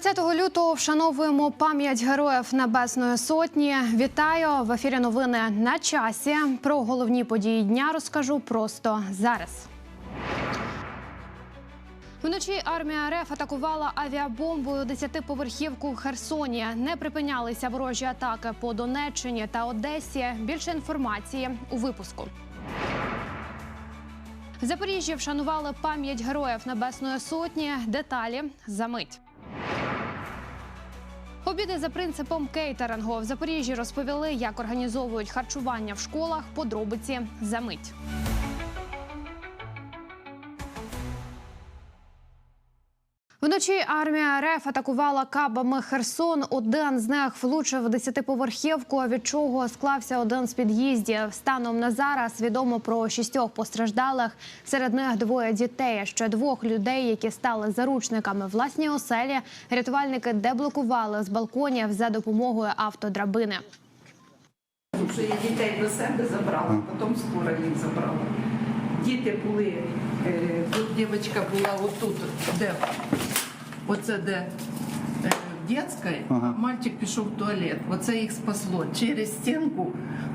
20 лютого вшановуємо пам'ять героїв Небесної Сотні. Вітаю в ефірі. Новини на часі. Про головні події дня розкажу просто зараз. Вночі армія РФ атакувала авіабомбою десятиповерхівку в Херсоні. Не припинялися ворожі атаки по Донеччині та Одесі. Більше інформації у випуску. В Запоріжжі вшанували пам'ять героїв Небесної Сотні. Деталі за мить. Обіди за принципом кейтерингу в Запоріжжі розповіли, як організовують харчування в школах. Подробиці за мить. Вночі армія РФ атакувала кабами Херсон. Один з них влучив десятиповерхівку, від чого склався один з під'їздів. Станом на зараз відомо про шістьох постраждалих. Серед них двоє дітей. Ще двох людей, які стали заручниками власній оселі. Рятувальники деблокували з балконів за допомогою автодрабини. Що я дітей до себе забрала, потім скоро їх забрала. Діти були, е, тут дівчинка була отут, де, оце де е, дитяча, а мальчик пішов в туалет. Оце їх спасло. Через стінку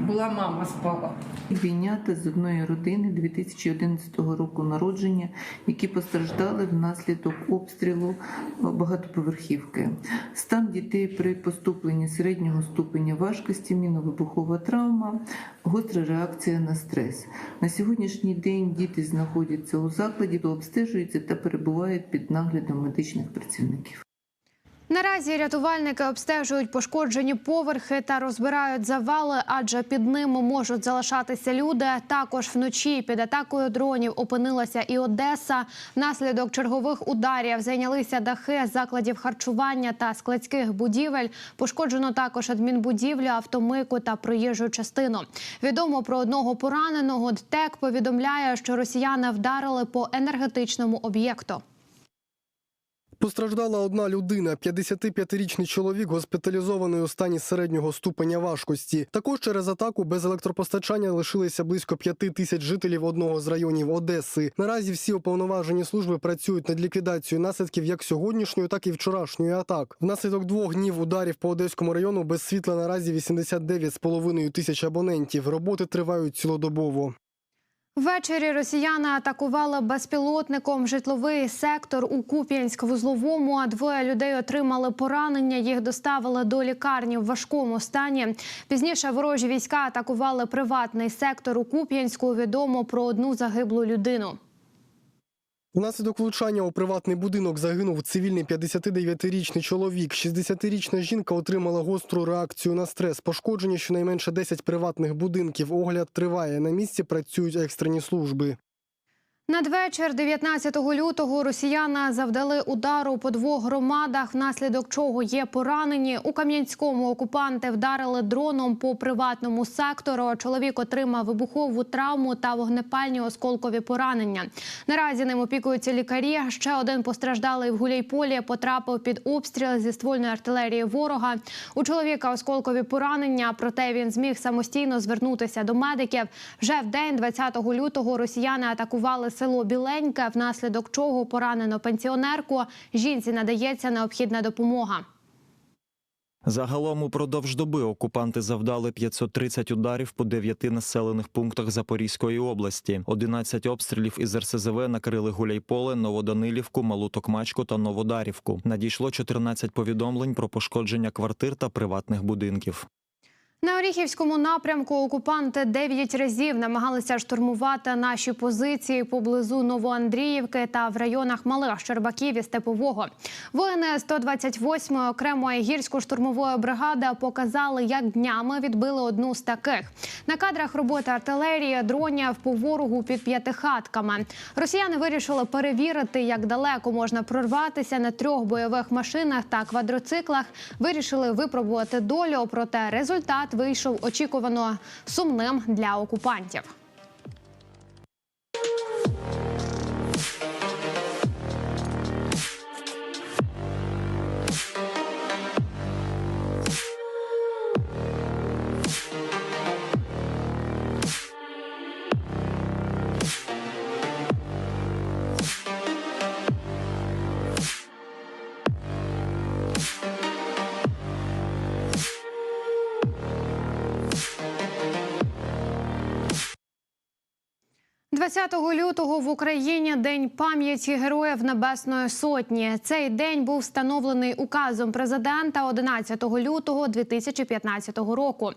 була мама спала. Двійнята з одної родини 2011 року народження, які постраждали внаслідок обстрілу багатоповерхівки. Стан дітей при поступленні середнього ступеня важкості, міновибухова травма, гостра реакція на стрес. На сьогоднішній день діти знаходяться у закладі, обстежуються та перебувають під наглядом медичних працівників. Наразі рятувальники обстежують пошкоджені поверхи та розбирають завали, адже під ними можуть залишатися люди. Також вночі під атакою дронів опинилася і Одеса. Внаслідок чергових ударів зайнялися дахи закладів харчування та складських будівель. Пошкоджено також адмінбудівлю, автомийку та проїжджу частину. Відомо про одного пораненого. ДТЕК повідомляє, що росіяни вдарили по енергетичному об'єкту. Постраждала одна людина, 55-річний чоловік, госпіталізований у стані середнього ступеня важкості. Також через атаку без електропостачання лишилися близько п'яти тисяч жителів одного з районів Одеси. Наразі всі уповноважені служби працюють над ліквідацією наслідків як сьогоднішньої, так і вчорашньої атак. Внаслідок двох днів ударів по одеському району без світла наразі 89,5 тисяч абонентів. Роботи тривають цілодобово. Ввечері росіяни атакували безпілотником житловий сектор у Куп'янськ-Вузловому. А Двоє людей отримали поранення. Їх доставили до лікарні в важкому стані. Пізніше ворожі війська атакували приватний сектор у Куп'янську. Відомо про одну загиблу людину. Внаслідок влучання у приватний будинок загинув цивільний 59-річний чоловік. 60-річна жінка отримала гостру реакцію на стрес. Пошкоджені щонайменше 10 приватних будинків. Огляд триває. На місці працюють екстрені служби. Надвечір 19 лютого росіяни завдали удару по двох громадах, внаслідок чого є поранені. У Кам'янському окупанти вдарили дроном по приватному сектору. Чоловік отримав вибухову травму та вогнепальні осколкові поранення. Наразі ним опікуються лікарі. Ще один постраждалий в Гуляйполі потрапив під обстріл зі ствольної артилерії ворога. У чоловіка осколкові поранення, проте він зміг самостійно звернутися до медиків. Вже в день 20 лютого росіяни атакували село Біленьке, внаслідок чого поранено пенсіонерку. Жінці надається необхідна допомога. Загалом упродовж доби окупанти завдали 530 ударів по дев'яти населених пунктах Запорізької області. 11 обстрілів із РСЗВ накрили Гуляйполе, Новоданилівку, Малу Токмачку та Новодарівку. Надійшло 14 повідомлень про пошкодження квартир та приватних будинків. На Оріхівському напрямку окупанти дев'ять разів намагалися штурмувати наші позиції поблизу Новоандріївки та в районах Малих Щербаків і Степового. Воїни 128-ї окремої гірсько-штурмової бригади показали, як днями відбили одну з таких. На кадрах роботи артилерії дронів по ворогу під п'ятихатками. Росіяни вирішили перевірити, як далеко можна прорватися на трьох бойових машинах та квадроциклах. Вирішили випробувати долю, проте результат вийшов очікувано сумним для окупантів. Лютого в Україні День пам'яті героїв Небесної Сотні. Цей день був встановлений указом президента 11 лютого 2015 року.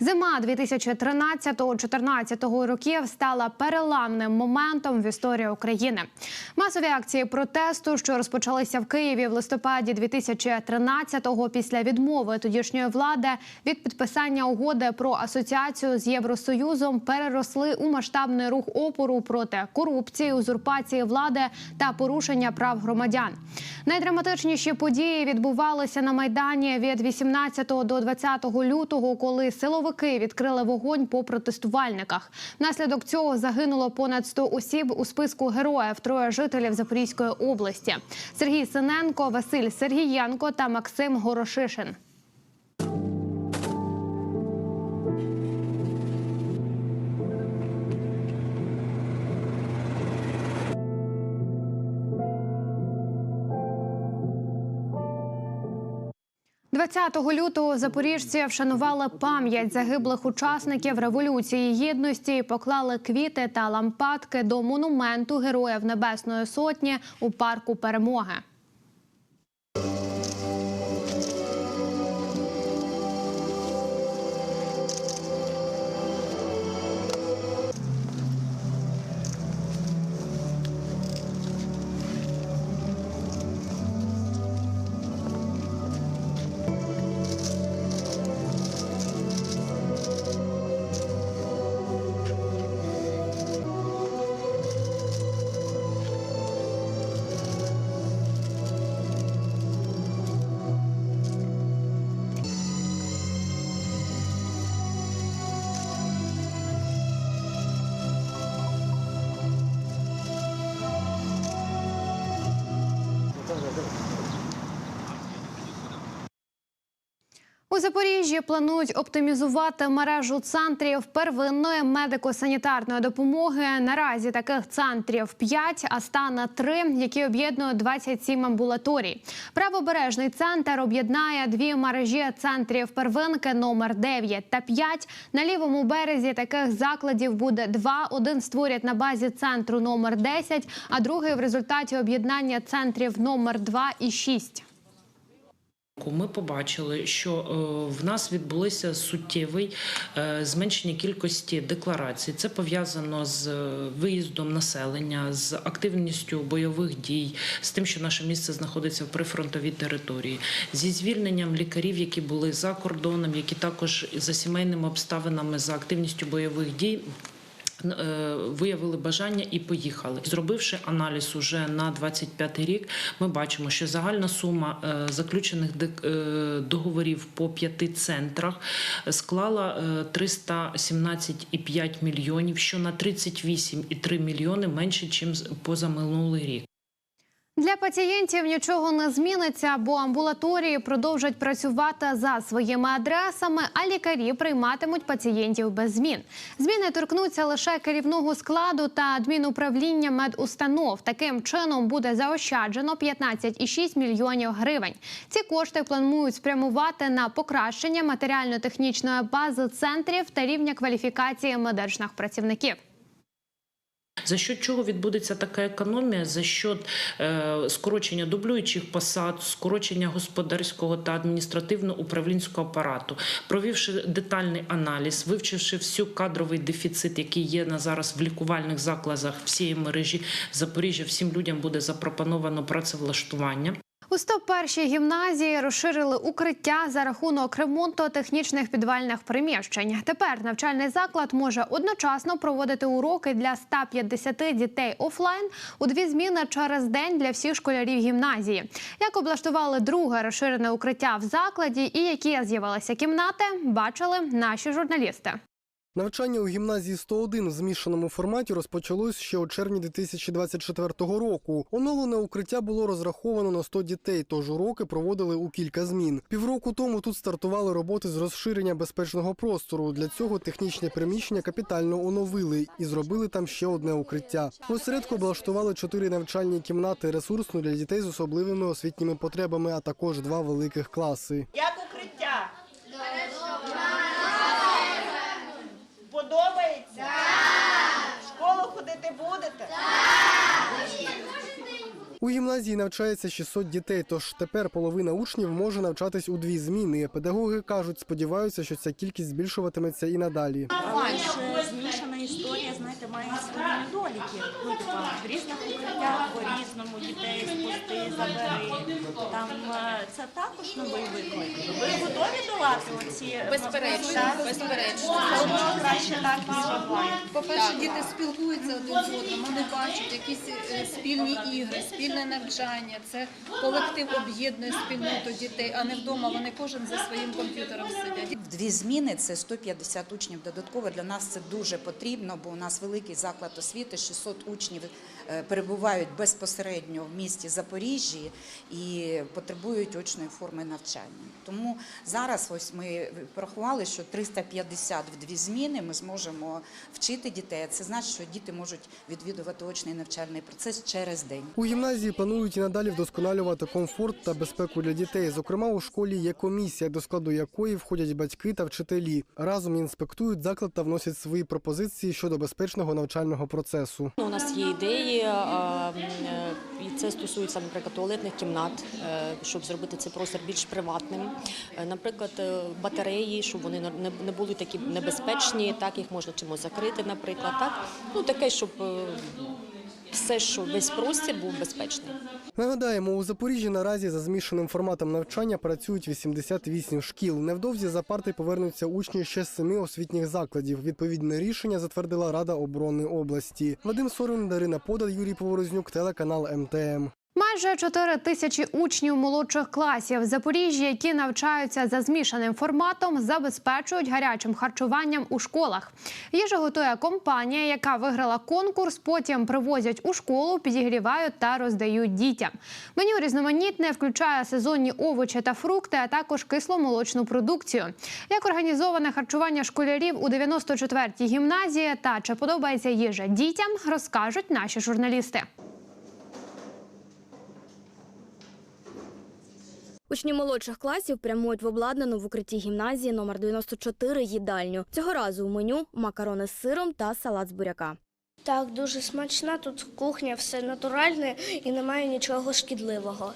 Зима 2013-2014 років стала переламним моментом в історії України. Масові акції протесту, що розпочалися в Києві в листопаді 2013-го після відмови тодішньої влади від підписання угоди про асоціацію з Євросоюзом, переросли у масштабний рух опору проти корупції, узурпації влади та порушення прав громадян. Найдраматичніші події відбувалися на майдані від 18 до 20 лютого, коли силовики відкрили вогонь по протестувальниках. Внаслідок цього загинуло понад 100 осіб у списку героїв. Троє жителів Запорізької області: Сергій Синенко, Василь Сергієнко та Максим Горошишин. – 20 лютого запоріжці вшанували пам'ять загиблих учасників революції гідності поклали квіти та лампадки до монументу Героїв Небесної Сотні у парку Перемоги. У Запоріжжі планують оптимізувати мережу центрів первинної медико-санітарної допомоги. Наразі таких центрів 5, а стане 3, які об'єднують 27 амбулаторій. Правобережний центр об'єднає дві мережі центрів первинки номер 9 та 5. На лівому березі таких закладів буде два. Один створять на базі центру номер 10, а другий в результаті об'єднання центрів номер 2 і 6. Ми побачили, що е, в нас відбулося суттєвий е, зменшення кількості декларацій. Це пов'язано з е, виїздом населення, з активністю бойових дій, з тим, що наше місце знаходиться в прифронтовій території, зі звільненням лікарів, які були за кордоном, які також за сімейними обставинами, за активністю бойових дій. Е, Виявили бажання і поїхали. Зробивши аналіз уже на 25 рік, ми бачимо, що загальна сума е, заключених е, договорів по п'яти центрах склала е, 317,5 мільйонів, що на 38,3 мільйони менше, ніж позаминулий рік. Для пацієнтів нічого не зміниться, бо амбулаторії продовжать працювати за своїми адресами, а лікарі прийматимуть пацієнтів без змін. Зміни торкнуться лише керівного складу та адмінуправління медустанов. Таким чином буде заощаджено 15,6 мільйонів гривень. Ці кошти планують спрямувати на покращення матеріально-технічної бази центрів та рівня кваліфікації медичних працівників. За що чого відбудеться така економія? За що е, скорочення дублюючих посад, скорочення господарського та адміністративно-управлінського апарату, провівши детальний аналіз, вивчивши всю кадровий дефіцит, який є на зараз в лікувальних закладах всієї мережі Запоріжжя, всім людям буде запропоновано працевлаштування. У 101-й гімназії розширили укриття за рахунок ремонту технічних підвальних приміщень. Тепер навчальний заклад може одночасно проводити уроки для 150 дітей офлайн у дві зміни через день для всіх школярів гімназії. Як облаштували друге розширене укриття в закладі і які з'явилися кімнати, бачили наші журналісти. Навчання у гімназії 101 в змішаному форматі розпочалось ще у червні 2024 року. Оновлене укриття було розраховано на 100 дітей, тож уроки проводили у кілька змін. Півроку тому тут стартували роботи з розширення безпечного простору. Для цього технічне приміщення капітально оновили і зробили там ще одне укриття. Осередку облаштували чотири навчальні кімнати ресурсну для дітей з особливими освітніми потребами, а також два великих класи. Як укриття? подобається? Да. В школу ходити будете? У гімназії навчається 600 дітей, тож тепер половина учнів може навчатись у дві зміни. Педагоги кажуть, сподіваються, що ця кількість збільшуватиметься і надалі. Раніше змішана історія, знаєте, має свої недоліки. Ну, типа, в різних забери. Там е, це також новий виклик. Ви готові долати оці безперечно, безперечно. Все краще так ніж онлайн. По-перше, діти спілкуються один з одним, вони бачать якісь е, спільні ігри, спільне навчання. Це колектив об'єднує спільноту дітей, а не вдома. Вони кожен за своїм комп'ютером сидять. В Дві зміни це 150 учнів додатково. Для нас це дуже потрібно, бо у нас великий заклад освіти, 600 учнів е, перебувають безпосередньо в місті Запоріжжі і потребують очної форми навчання. Тому зараз ось ми порахували, що 350 в дві зміни ми зможемо вчити дітей. Це значить, що діти можуть відвідувати очний навчальний процес через день. У гімназії планують і надалі вдосконалювати комфорт та безпеку для дітей. Зокрема, у школі є комісія, до складу якої входять батьки та вчителі. Разом інспектують заклад та вносять свої пропозиції щодо безпечного навчального процесу. У нас є ідеї, е, і це стосується, наприклад, туалетних кімнат, е, щоб зробити цей простір більш приватним. Е, Наприклад, е, батареї, щоб вони не- були такі небезпечні, так їх можна чимось закрити, наприклад. Так? Ну таке, щоб е, все, що весь простір був безпечний. Нагадаємо, у Запоріжжі наразі за змішаним форматом навчання працюють 88 шкіл. Невдовзі за парти повернуться учні ще з семи освітніх закладів. Відповідне рішення затвердила Рада оборони області. Вадим Сорин, Дарина Пода, Юрій Поворознюк, телеканал МТМ. Майже 4 тисячі учнів молодших класів Запоріжжя, які навчаються за змішаним форматом, забезпечують гарячим харчуванням у школах. Їжу готує компанія, яка виграла конкурс. Потім привозять у школу, підігрівають та роздають дітям. Меню різноманітне, включає сезонні овочі та фрукти, а також кисломолочну продукцію. Як організоване харчування школярів у 94-й гімназії та чи подобається їжа дітям, розкажуть наші журналісти. Учні молодших класів прямують в обладнану в укритті гімназії номер 94 їдальню. Цього разу у меню макарони з сиром та салат з буряка. Так, дуже смачна. Тут кухня все натуральне і немає нічого шкідливого.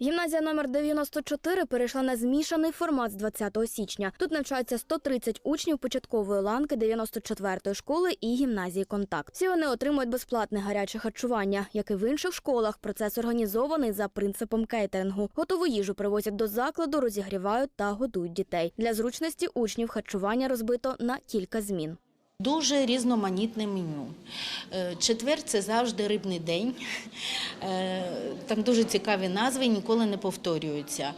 Гімназія номер 94 перейшла на змішаний формат з 20 січня. Тут навчаються 130 учнів початкової ланки 94-ї школи і гімназії Контакт. Всі вони отримують безплатне гаряче харчування. Як і в інших школах, процес організований за принципом кейтерингу. Готову їжу привозять до закладу, розігрівають та годують дітей. Для зручності учнів харчування розбито на кілька змін. Дуже різноманітне меню. Е, Четвер це завжди рибний день. Е, Там дуже цікаві назви, ніколи не повторюються.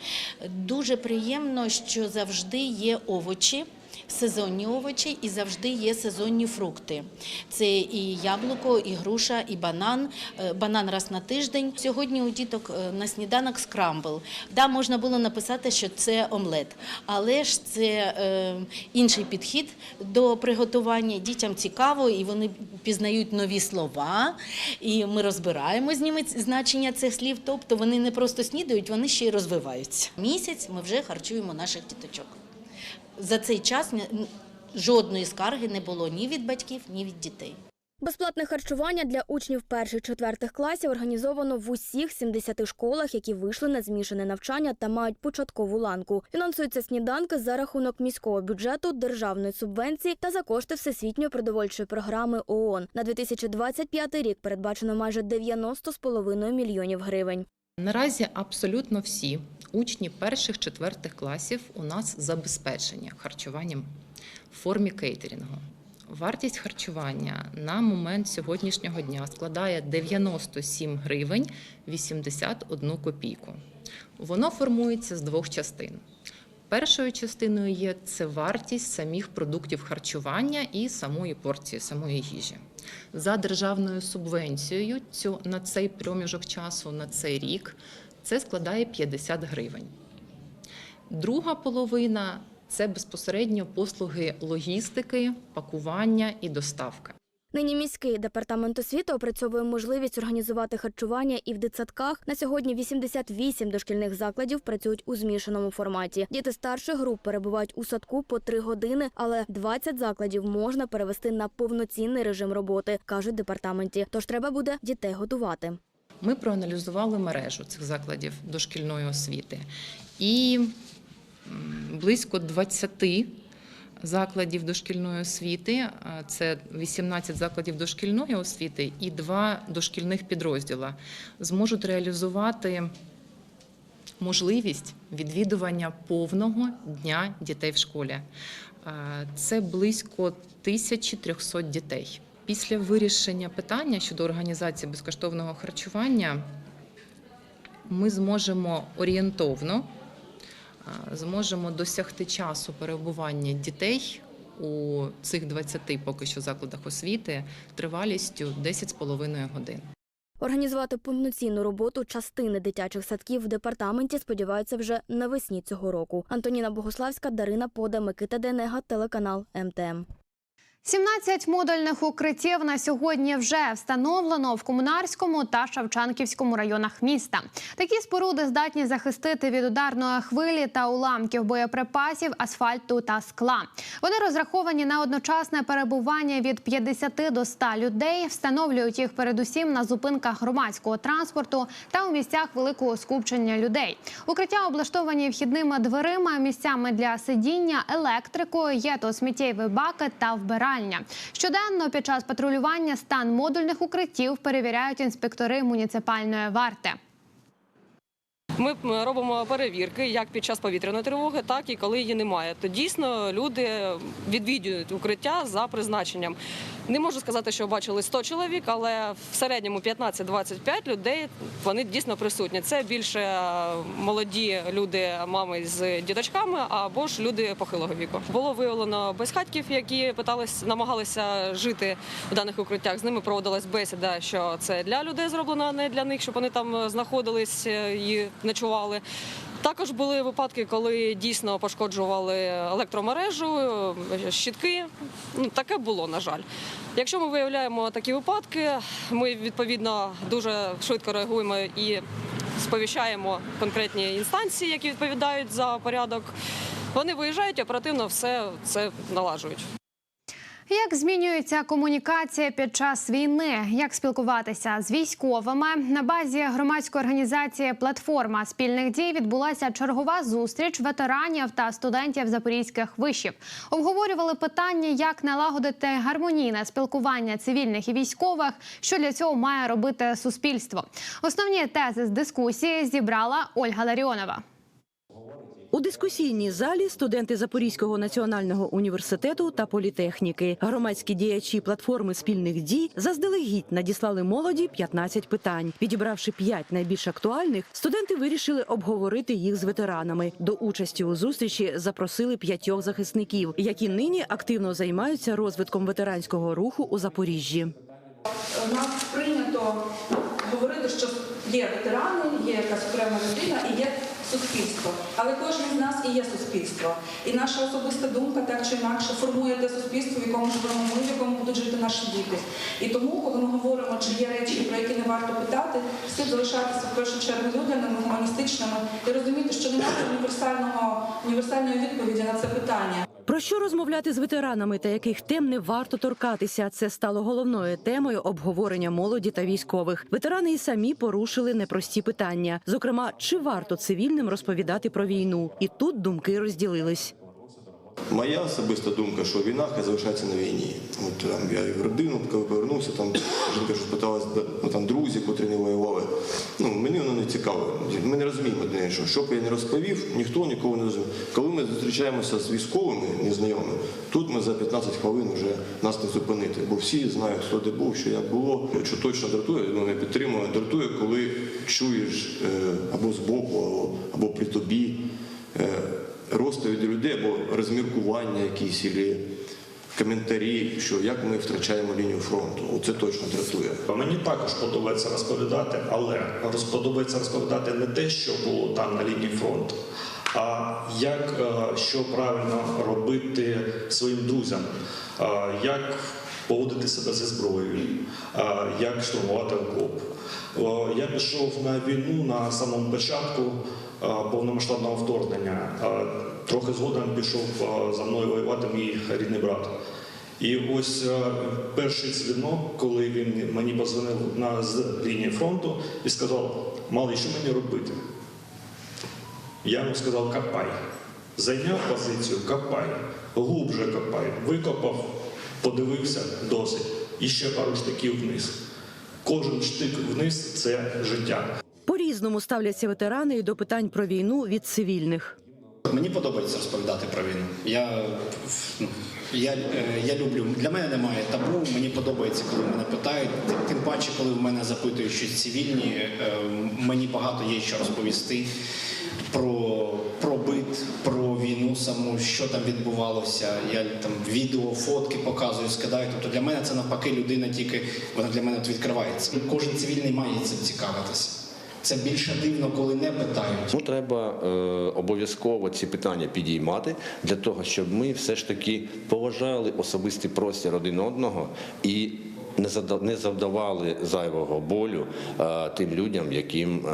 Дуже приємно, що завжди є овочі. Сезонні овочі і завжди є сезонні фрукти. Це і яблуко, і груша, і банан. Е, Банан раз на тиждень. Сьогодні у діток е, на сніданок скрамбл. Да, можна було написати, що це омлет, але ж це е, інший підхід до приготування. Дітям цікаво, і вони пізнають нові слова, і ми розбираємо з ними значення цих слів. Тобто вони не просто снідають, вони ще й розвиваються. Місяць ми вже харчуємо наших діточок. За цей час жодної скарги не було ні від батьків, ні від дітей. Безплатне харчування для учнів перших-четвертих класів організовано в усіх 70 школах, які вийшли на змішане навчання та мають початкову ланку. Фінансуються сніданки за рахунок міського бюджету, державної субвенції та за кошти всесвітньої продовольчої програми ООН. На 2025 рік передбачено майже 90,5 мільйонів гривень. Наразі абсолютно всі учні перших четвертих класів у нас забезпечені харчуванням в формі кейтерінгу. Вартість харчування на момент сьогоднішнього дня складає 97 гривень 81 копійку. Воно формується з двох частин. Першою частиною є це вартість самих продуктів харчування і самої порції, самої їжі. За державною субвенцією цю, на цей проміжок часу, на цей рік, це складає 50 гривень. Друга половина це безпосередньо послуги логістики, пакування і доставки. Нині міський департамент освіти опрацьовує можливість організувати харчування і в дитсадках. На сьогодні 88 дошкільних закладів працюють у змішаному форматі. Діти старших груп перебувають у садку по три години, але 20 закладів можна перевести на повноцінний режим роботи, кажуть департаменті. Тож треба буде дітей годувати. Ми проаналізували мережу цих закладів дошкільної освіти і близько 20 закладів дошкільної освіти. Це 18 закладів дошкільної освіти і два дошкільних підрозділа зможуть реалізувати можливість відвідування повного дня дітей в школі. Це близько 1300 дітей. Після вирішення питання щодо організації безкоштовного харчування ми зможемо орієнтовно зможемо досягти часу перебування дітей у цих 20 поки що закладах освіти тривалістю 10,5 годин. Організувати повноцінну роботу частини дитячих садків в департаменті сподіваються вже навесні цього року. Антоніна Богославська, Дарина Пода, Микита Денега, телеканал МТМ. 17 модульних укриттів на сьогодні вже встановлено в Комунарському та Шевченківському районах міста. Такі споруди здатні захистити від ударної хвилі та уламків боєприпасів, асфальту та скла. Вони розраховані на одночасне перебування від 50 до 100 людей. Встановлюють їх передусім на зупинках громадського транспорту та у місцях великого скупчення людей. Укриття облаштовані вхідними дверима, місцями для сидіння, електрикою, є то сміттєві баки та вбирання. Щоденно під час патрулювання стан модульних укриттів перевіряють інспектори муніципальної варти. Ми робимо перевірки як під час повітряної тривоги, так і коли її немає. То дійсно люди відвідують укриття за призначенням. Не можу сказати, що бачили 100 чоловік, але в середньому 15-25 людей вони дійсно присутні. Це більше е, молоді люди, мами з діточками або ж люди похилого віку. Було виявлено безхатьків, які питались, намагалися жити в даних укриттях. З ними проводилась бесіда, що це для людей зроблено, а не для них, щоб вони там знаходились е, і ночували. Також були випадки, коли дійсно пошкоджували електромережу, щитки. Ну, таке було, на жаль. Якщо ми виявляємо такі випадки, ми відповідно дуже швидко реагуємо і сповіщаємо конкретні інстанції, які відповідають за порядок. Вони виїжджають оперативно все це налажують. Як змінюється комунікація під час війни? Як спілкуватися з військовими на базі громадської організації Платформа спільних дій відбулася чергова зустріч ветеранів та студентів запорізьких вишів. Обговорювали питання, як налагодити гармонійне спілкування цивільних і військових, що для цього має робити суспільство. Основні тези з дискусії зібрала Ольга Ларіонова. У дискусійній залі студенти Запорізького національного університету та політехніки, громадські діячі платформи спільних дій заздалегідь надіслали молоді 15 питань. Підібравши 5 найбільш актуальних, студенти вирішили обговорити їх з ветеранами. До участі у зустрічі запросили п'ятьох захисників, які нині активно займаються розвитком ветеранського руху у Запоріжжі. У нас прийнято говорити, що є ветерани, є якась окрема людина і є суспільство. Але кожен з нас і є суспільство. І наша особиста думка так чи інакше формує те суспільство, в якому живемо ми, в якому будуть жити наші діти. І тому, коли ми говоримо, чи є речі, про які не варто питати, слід залишатися в першу чергу людяними, гуманістичними і розуміти, що немає універсального універсальної відповіді на це питання. Про що розмовляти з ветеранами та яких тем не варто торкатися? Це стало головною темою обговорення молоді та військових. Ветерани і самі порушили непрості питання. Зокрема, чи варто цивільним розповідати про війну? І тут думки розділились. Моя особиста думка, що війна хай залишається на війні. От там я і в родину, повернувся, там жінка щось питалась, ну там друзі, котрі не воювали. Ну мені воно не цікаво. Ми не розуміємо одне, що що б я не розповів, ніхто нікого не розуміє. Коли ми зустрічаємося з військовими незнайомими, тут ми за 15 хвилин вже нас не зупинити, бо всі знають, хто де був, що як було, що точно дратує, ну я підтримую, дратує, коли чуєш е, або збоку, або, або при тобі. Розповіді людей або розміркування якісь, або коментарі, що як ми втрачаємо лінію фронту. Оце точно дратує. Мені також подобається розповідати, але подобається розповідати не те, що було там на лінії фронту, а як е, що правильно робити своїм друзям, е, як поводити себе зі зброєю, е, як штурмувати окоп. Я пішов на війну на самому початку повномасштабного вторгнення. Е, Трохи згодом пішов е, за мною воювати мій рідний брат. І ось е, перший дзвінок, коли він мені позвонив на з лінії фронту і сказав, малий, що мені робити? Я йому сказав, копай. Зайняв позицію, копай, глубже копай, викопав, подивився досить. І ще пару штиків вниз. Кожен штик вниз це життя. По-різному ставляться ветерани і до питань про війну від цивільних. Мені подобається розповідати про війну. Я, я, я люблю. Для мене немає табу. Мені подобається, коли мене питають. Тим- паче, коли в мене запитують щось цивільні, е, мені багато є що розповісти про, про бит, про війну саму, що там відбувалося. Я там відео, фотки показую, скидаю. Тобто для мене це навпаки людина тільки вона для мене відкривається. Кожен цивільний має цим цікавитися. Це більше дивно, коли не питають. Ну, треба е, обов'язково ці питання підіймати для того, щоб ми все ж таки поважали особистий простір один одного і не завдавали зайвого болю е, тим людям, яким е,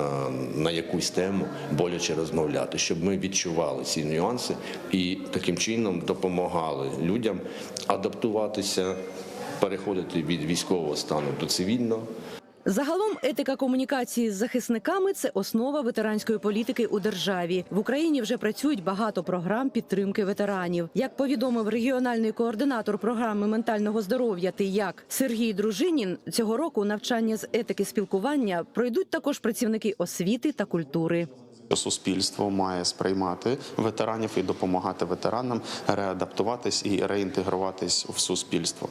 на якусь тему боляче розмовляти, щоб ми відчували ці нюанси і таким чином допомагали людям адаптуватися, переходити від військового стану до цивільного. Загалом етика комунікації з захисниками це основа ветеранської політики у державі. В Україні вже працюють багато програм підтримки ветеранів. Як повідомив регіональний координатор програми ментального здоров'я «Ти-як» Сергій Дружинін, цього року навчання з етики спілкування пройдуть також працівники освіти та культури. Суспільство має сприймати ветеранів і допомагати ветеранам реадаптуватись і реінтегруватись в суспільство.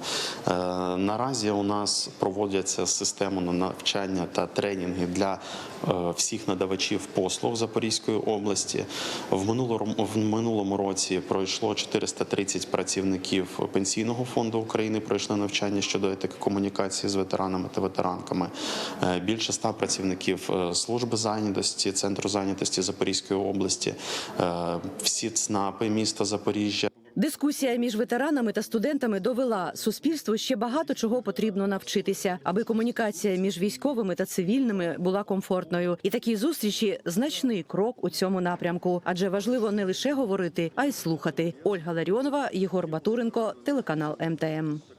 Е, наразі у нас проводяться систему на навчання та тренінги для е, всіх надавачів послуг Запорізької області. В минулому в минулому році пройшло 430 працівників пенсійного фонду України. Пройшли навчання щодо етики комунікації з ветеранами та ветеранками. Е, Більше ста працівників служби зайнятості, центру зайнятості Запорізької області, е, всі ЦНАПи міста Запоріжжя. Дискусія між ветеранами та студентами довела суспільству ще багато чого потрібно навчитися, аби комунікація між військовими та цивільними була комфортною. І такі зустрічі значний крок у цьому напрямку, адже важливо не лише говорити, а й слухати. Ольга Ларіонова, Єгор Батуренко, телеканал МТМ.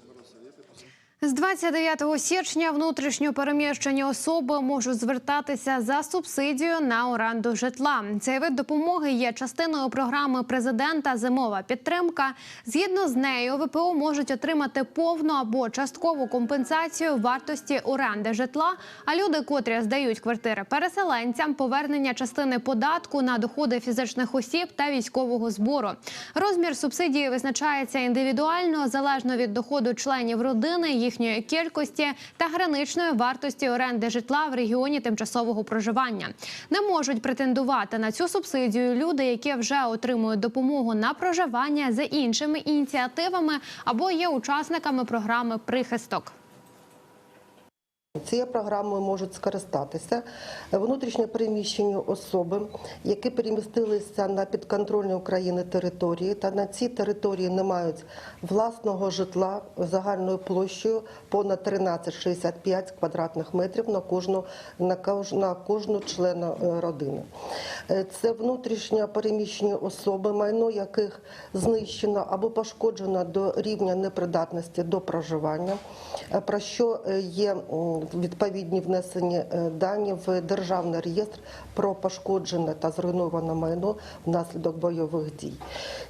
З 29 січня внутрішньо переміщені особи можуть звертатися за субсидію на оренду житла. Цей вид допомоги є частиною програми президента Зимова підтримка. Згідно з нею, ВПО можуть отримати повну або часткову компенсацію вартості оренди житла. А люди, котрі здають квартири переселенцям, повернення частини податку на доходи фізичних осіб та військового збору. Розмір субсидії визначається індивідуально залежно від доходу членів родини, їхньої кількості та граничної вартості оренди житла в регіоні тимчасового проживання. Не можуть претендувати на цю субсидію люди, які вже отримують допомогу на проживання за іншими ініціативами або є учасниками програми Прихисток. Цією програмою можуть скористатися внутрішньо переміщені особи, які перемістилися на підконтрольні України території та на цій території не мають власного житла загальною площею понад 13,65 квадратних метрів на кожну, на кож- на кожну члена е, родини. Е, Це внутрішньо переміщені особи, майно яких знищено або пошкоджено до рівня непридатності до проживання, е, про що є відповідні внесені е, дані в державний реєстр про пошкоджене та зруйноване майно внаслідок бойових дій.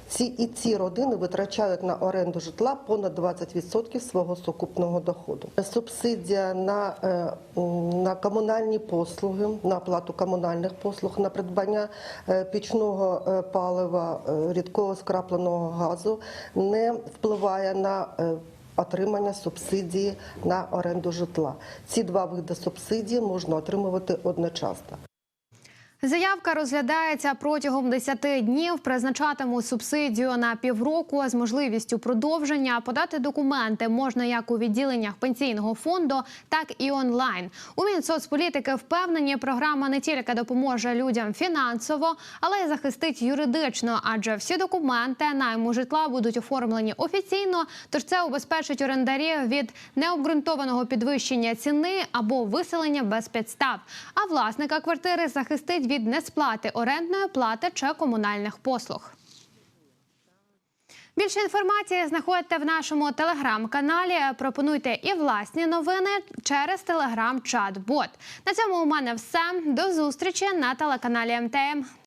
Ці і ці родини витрачають на оренду житла понад 20% свого сукупного доходу. Субсидія на, е, на комунальні послуги, на оплату комунальних послуг, на придбання е, пічного палива, рідкого скрапленого газу не впливає на отримання субсидії на оренду житла. Ці два види субсидії можна отримувати одночасно. Заявка розглядається протягом 10 днів. Призначатимуть субсидію на півроку з можливістю продовження. Подати документи можна як у відділеннях пенсійного фонду, так і онлайн. У Мінсоцполітики впевнені, програма не тільки допоможе людям фінансово, але й захистить юридично, адже всі документи найму житла будуть оформлені офіційно. Тож це убезпечить орендарів від необґрунтованого підвищення ціни або виселення без підстав. А власника квартири захистить від несплати орендної плати чи комунальних послуг. Більше інформації знаходите в нашому телеграм-каналі. Пропонуйте і власні новини через телеграм-чат-бот. На цьому у мене все. До зустрічі на телеканалі МТМ.